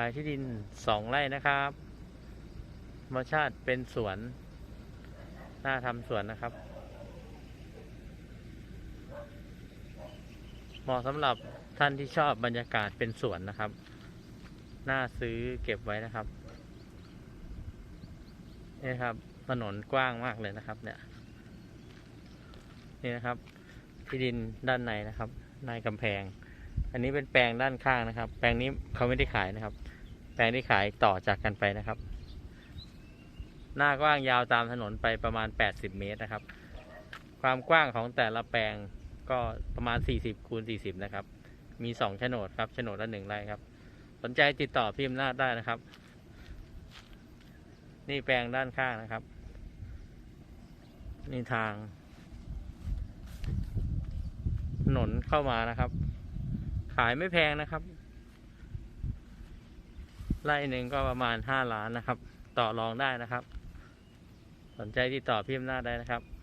ายที่ดินสองไร่นะครับธรรมชาติเป็นสวน น่าทำสวนนะครับ เหมาะสำหรับท่านที่ชอบบรรยากาศเป็นสวนนะครับ น่าซื้อเก็บไว้นะครับ นี่ครับถนนกว้างมากเลยนะครับ เนี่ย นี่นะครับ ที่ดินด้านในนะครับในกำแพง อันนี้เป็นแปลงด้านข้างนะครับ แปลงนี้เขาไม่ได้ขายนะครับ แปลงที่ขายต่อจากกันไปนะครับ หน้ากว้างยาวตามถนนไปประมาณ 80 เมตรนะครับ ความกว้างของแต่ละแปลงก็ประมาณ 40คูณ40 นะครับ มีสองโฉนดครับโฉนดละหนึ่งไร่ครับ สนใจติดต่อพี่อำนาจได้นะครับ นี่แปลงด้านข้างนะครับ นี่ทางถนนเข้ามานะครับ ขายไม่แพงนะครับ ไล่หนึ่งก็ประมาณห้าล้านนะครับ ต่อรองได้นะครับ สนใจติดต่อพี่อำนาจได้นะครับ